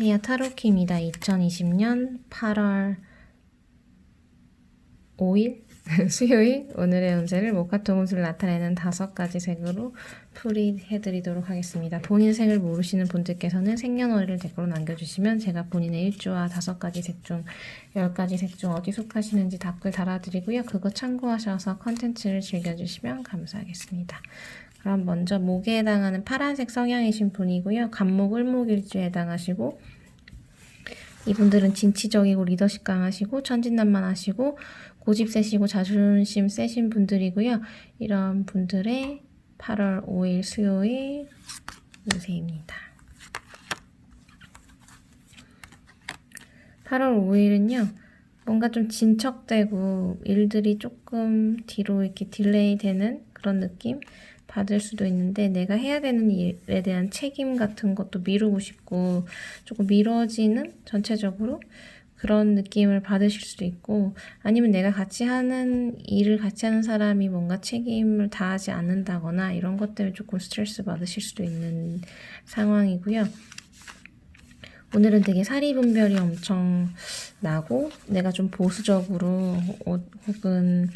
안녕하세요. 타로키입니다. 2020년 8월 5일 수요일 오늘의 운세를 모카토금술 나타내는 다섯 가지 색으로 풀이해드리도록 하겠습니다. 본인 색을 모르시는 분들께서는 생년월일을 댓글로 남겨주시면 제가 본인의 일주와 다섯 가지 색 중 열 가지 색 중 어디 속하시는지 답글 달아드리고요. 그거 참고하셔서 컨텐츠를 즐겨주시면 감사하겠습니다. 그럼 먼저 목에 해당하는 파란색 성향이신 분이고요. 간목 을목 일주에 해당하시고 이분들은 진취적이고 리더십 강하시고 천진난만 하시고 고집 세시고 자존심 세신 분들이고요. 이런 분들의 8월 5일 수요일 운세입니다. 8월 5일은요. 뭔가 좀 진척되고 일들이 조금 뒤로 이렇게 딜레이 되는 그런 느낌 받을 수도 있는데 내가 해야 되는 일에 대한 책임 같은 것도 미루고 싶고 조금 미뤄지는 전체적으로 그런 느낌을 받으실 수도 있고 아니면 내가 같이 하는 일을 같이 하는 사람이 뭔가 책임을 다하지 않는다거나 이런 것 때문에 조금 스트레스 받으실 수도 있는 상황이고요. 오늘은 되게 사리 분별이 엄청 나고 내가 좀 보수적으로 어, 혹은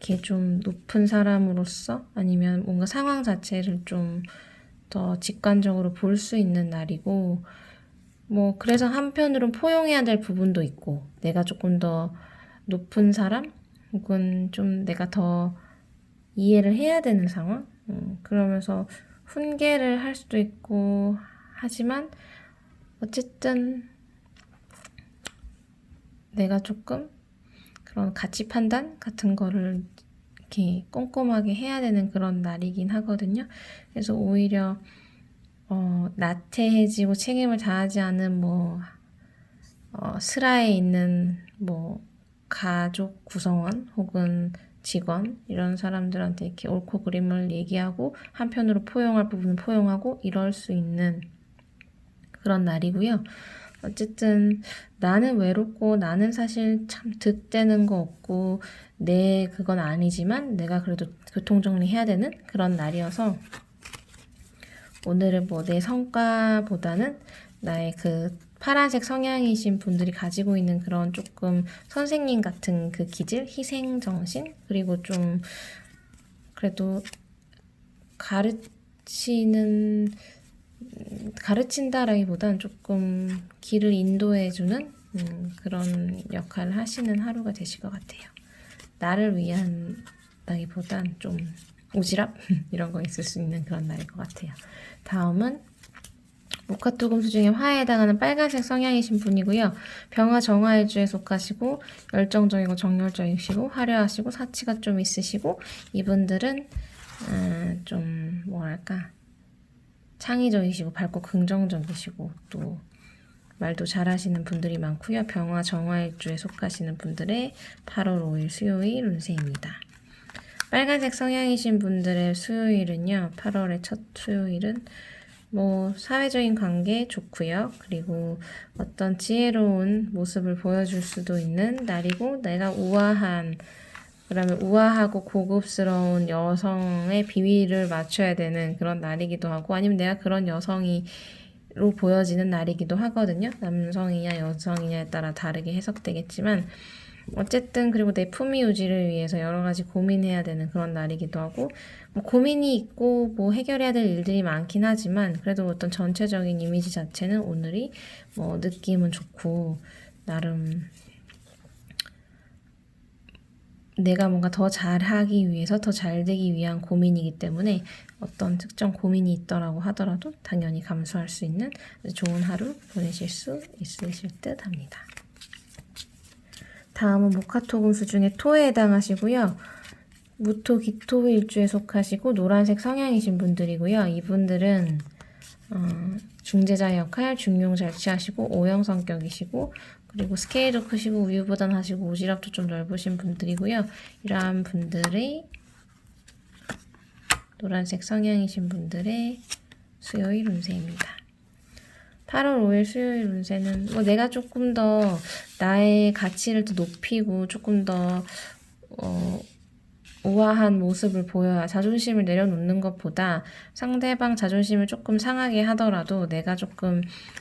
이렇게 좀 높은 사람으로서 아니면 뭔가 상황 자체를 좀 더 직관적으로 볼 수 있는 날이고 뭐 그래서 한편으론 포용해야 될 부분도 있고 내가 조금 더 높은 사람 혹은 좀 내가 더 이해를 해야 되는 상황? 음, 그러면서 훈계를 할 수도 있고 하지만 어쨌든 내가 조금 그런 가치 판단 같은 거를 이렇게 꼼꼼하게 해야 되는 그런 날이긴 하거든요. 그래서 오히려 어, 나태해지고 책임을 다하지 않은 뭐 어, 스라에 있는 뭐 가족 구성원 혹은 직원 이런 사람들한테 이렇게 옳고 그름을 얘기하고 한편으로 포용할 부분은 포용하고 이럴 수 있는 그런 날이고요. 어쨌든 나는 외롭고 나는 사실 참 득되는 거 없고 내 그건 아니지만 내가 그래도 교통 정리 해야 되는 그런 날이어서 오늘은 뭐 내 성과보다는 나의 그 파란색 성향이신 분들이 가지고 있는 그런 조금 선생님 같은 그 기질, 희생 정신, 그리고 좀 그래도 가르치는 가르친다라기보단 조금 길을 인도해주는 음, 그런 역할을 하시는 하루가 되실 것 같아요. 나를 위한다기보단 좀 오지랖 이런 거 있을 수 있는 그런 날일 것 같아요. 다음은 모카토금수 중에 화에 해당하는 빨간색 성향이신 분이고요. 병화 정화일주에 속하시고 열정적이고 정열적이시고 화려하시고 사치가 좀 있으시고 이분들은 음, 좀 뭐랄까 창의적이시고 밝고 긍정적이시고 또 말도 잘하시는 분들이 많고요. 병화 정화일주에 속하시는 분들의 8월 5일 수요일 운세입니다. 빨간색 성향이신 분들의 수요일은요. 8월의 첫 수요일은 뭐 사회적인 관계 좋고요. 그리고 어떤 지혜로운 모습을 보여줄 수도 있는 날이고 내가 우아한 그러면 우아하고 고급스러운 여성의 비위를 맞춰야 되는 그런 날이기도 하고 아니면 내가 그런 여성이로 보여지는 날이기도 하거든요. 남성이냐 여성이냐에 따라 다르게 해석되겠지만 어쨌든 그리고 내 품위 유지를 위해서 여러 가지 고민해야 되는 그런 날이기도 하고 뭐 고민이 있고 뭐 해결해야 될 일들이 많긴 하지만 그래도 어떤 전체적인 이미지 자체는 오늘이 뭐 느낌은 좋고 나름 내가 뭔가 더 잘하기 위해서 더 잘되기 위한 고민이기 때문에 어떤 특정 고민이 있더라고 하더라도 당연히 감수할 수 있는 좋은 하루 보내실 수 있으실 듯 합니다. 다음은 모카토금수 중에 토에 해당하시고요. 무토, 기토 일주에 속하시고 노란색 성향이신 분들이고요. 이분들은 어, 중재자 역할, 중용 잘 취하시고 O형 성격이시고 그리고 스케일도 크시고 우유보단 하시고 오지랖도 좀 넓으신 분들이고요. 이러한 분들의 노란색 성향이신 분들의 수요일 운세입니다. 8월 5일 수요일 운세는 뭐 내가 조금 더 나의 가치를 더 높이고 조금 더 어, 우아한 모습을 보여야 자존심을 내려놓는 것보다 상대방 자존심을 조금 상하게 하더라도 내가 조금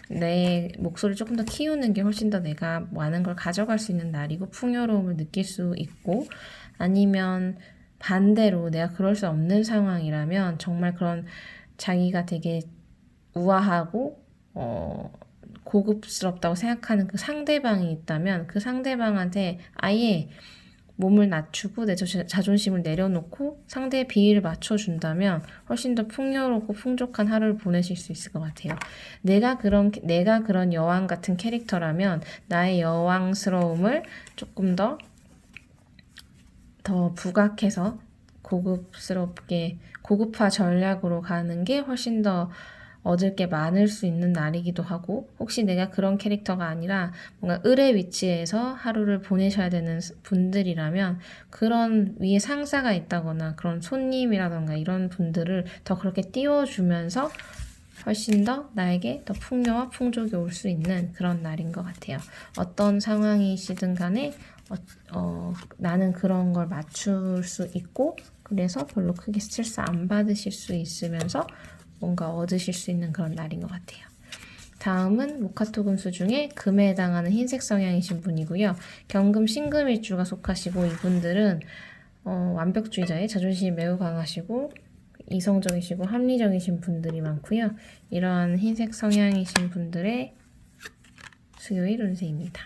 내 목소리를 조금 더 키우는 게 훨씬 더 내가 많은 걸 가져갈 수 있는 날이고 풍요로움을 느낄 수 있고 아니면 반대로 내가 그럴 수 없는 상황이라면 정말 그런 자기가 되게 우아하고 어 고급스럽다고 생각하는 그 상대방이 있다면 그 상대방한테 아예 몸을 낮추고 내 자- 자존심을 내려놓고 상대의 비위를 맞춰준다면 훨씬 더 풍요롭고 풍족한 하루를 보내실 수 있을 것 같아요. 내가 그런 내가 그런 여왕 같은 캐릭터라면 나의 여왕스러움을 조금 더 더 부각해서 고급스럽게 고급화 전략으로 가는 게 훨씬 더 얻을 게 많을 수 있는 날이기도 하고 혹시 내가 그런 캐릭터가 아니라 뭔가 을의 위치에서 하루를 보내셔야 되는 분들이라면 그런 위에 상사가 있다거나 그런 손님이라던가 이런 분들을 더 그렇게 띄워주면서 훨씬 더 나에게 더 풍요와 풍족이 올 수 있는 그런 날인 것 같아요. 어떤 상황이시든 간에 어, 어, 나는 그런 걸 맞출 수 있고 그래서 별로 크게 스트레스 안 받으실 수 있으면서 뭔가 얻으실 수 있는 그런 날인 것 같아요. 다음은 모카토 금수 중에 금에 해당하는 흰색 성향이신 분이고요. 경금 신금일주가 속하시고 이분들은 어, 완벽주의자의 자존심이 매우 강하시고 이성적이시고 합리적이신 분들이 많고요. 이러한 흰색 성향이신 분들의 수요일 운세입니다.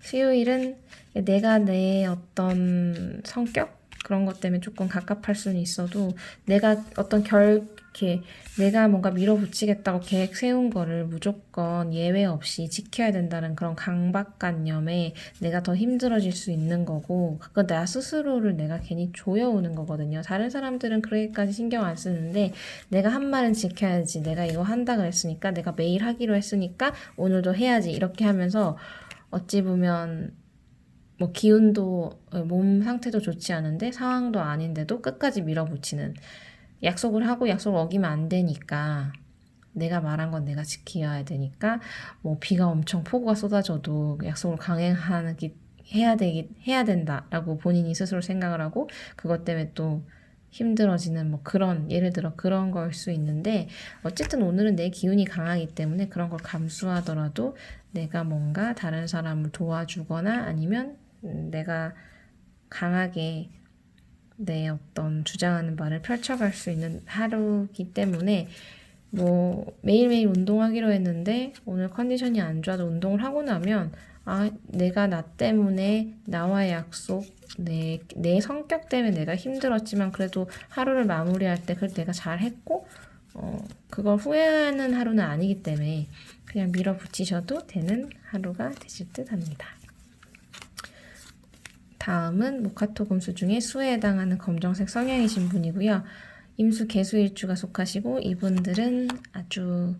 수요일은 내가 내 어떤 성격 그런 것 때문에 조금 갑갑할 수는 있어도 내가 어떤 결 이렇게 내가 뭔가 밀어붙이겠다고 계획 세운 거를 무조건 예외 없이 지켜야 된다는 그런 강박관념에 내가 더 힘들어질 수 있는 거고 그건 나 스스로를 내가 괜히 조여오는 거거든요. 다른 사람들은 그렇게까지 신경 안 쓰는데 내가 한 말은 지켜야지 내가 이거 한다 그랬으니까 내가 매일 하기로 했으니까 오늘도 해야지 이렇게 하면서 어찌 보면 뭐 기운도 어, 몸 상태도 좋지 않은데 상황도 아닌데도 끝까지 밀어붙이는 약속을 하고 약속을 어기면 안 되니까 내가 말한 건 내가 지켜야 되니까 뭐 비가 엄청 폭우가 쏟아져도 약속을 강행하기 해야 되기 해야 된다라고 본인이 스스로 생각을 하고 그것 때문에 또 힘들어지는 뭐 그런 예를 들어 그런 걸 수 있는데 어쨌든 오늘은 내 기운이 강하기 때문에 그런 걸 감수하더라도 내가 뭔가 다른 사람을 도와주거나 아니면 음, 내가 강하게 내 어떤 주장하는 말을 펼쳐갈 수 있는 하루기 때문에 뭐 매일매일 운동하기로 했는데 오늘 컨디션이 안 좋아도 운동을 하고 나면 아 내가 나 때문에 나와의 약속 내, 내 성격 때문에 내가 힘들었지만 그래도 하루를 마무리할 때 그래도 내가 잘했고 어 그걸 후회하는 하루는 아니기 때문에 그냥 밀어붙이셔도 되는 하루가 되실 듯 합니다. 다음은 모카토 금수 중에 수에 해당하는 검정색 성향이신 분이고요. 임수 개수일주가 속하시고 이분들은 아주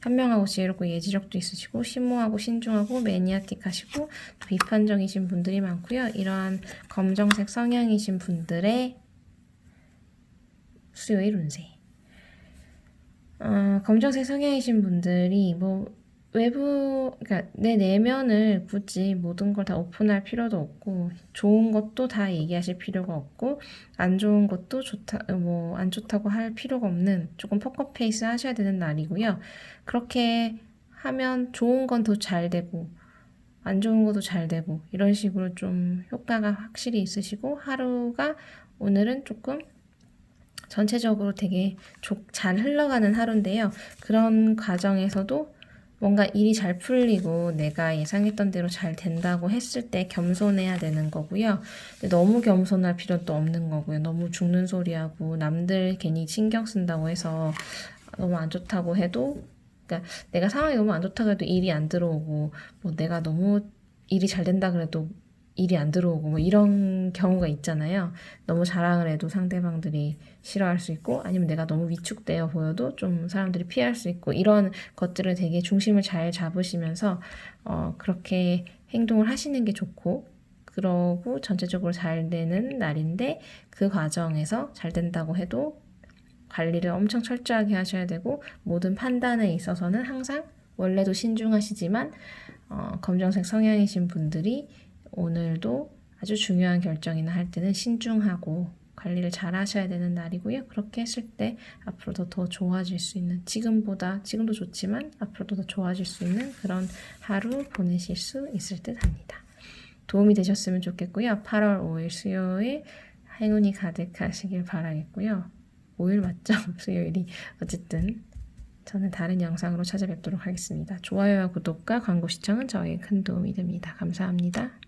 현명하고 지혜롭고 예지력도 있으시고 심오하고 신중하고 매니아틱하시고 또 비판적이신 분들이 많고요. 이러한 검정색 성향이신 분들의 수요일 운세. 어, 검정색 성향이신 분들이 뭐 외부, 그러니까 내 내면을 굳이 모든 걸 다 오픈할 필요도 없고, 좋은 것도 다 얘기하실 필요가 없고, 안 좋은 것도 좋다, 뭐, 안 좋다고 할 필요가 없는 조금 포커페이스 하셔야 되는 날이고요. 그렇게 하면 좋은 건 더 잘 되고, 안 좋은 것도 잘 되고, 이런 식으로 좀 효과가 확실히 있으시고, 하루가 오늘은 조금 전체적으로 되게 잘 흘러가는 하루인데요. 그런 과정에서도 뭔가 일이 잘 풀리고 내가 예상했던 대로 잘 된다고 했을 때 겸손해야 되는 거고요. 너무 겸손할 필요도 없는 거고요. 너무 죽는 소리하고 남들 괜히 신경 쓴다고 해서 너무 안 좋다고 해도 그러니까 내가 상황이 너무 안 좋다고 해도 일이 안 들어오고 뭐 내가 너무 일이 잘 된다 그래도 일이 안 들어오고 뭐 이런 경우가 있잖아요. 너무 자랑을 해도 상대방들이 싫어할 수 있고 아니면 내가 너무 위축되어 보여도 좀 사람들이 피할 수 있고 이런 것들을 되게 중심을 잘 잡으시면서 어 그렇게 행동을 하시는 게 좋고 그러고 전체적으로 잘 되는 날인데 그 과정에서 잘 된다고 해도 관리를 엄청 철저하게 하셔야 되고 모든 판단에 있어서는 항상 원래도 신중하시지만 어, 검정색 성향이신 분들이 오늘도 아주 중요한 결정이나 할 때는 신중하고 관리를 잘 하셔야 되는 날이고요. 그렇게 했을 때 앞으로도 더 좋아질 수 있는 지금보다 지금도 좋지만 앞으로도 더 좋아질 수 있는 그런 하루 보내실 수 있을 듯 합니다. 도움이 되셨으면 좋겠고요. 8월 5일 수요일 행운이 가득하시길 바라겠고요. 5일 맞죠? 수요일이 어쨌든 저는 다른 영상으로 찾아뵙도록 하겠습니다. 좋아요와 구독과 광고 시청은 저에게 큰 도움이 됩니다. 감사합니다.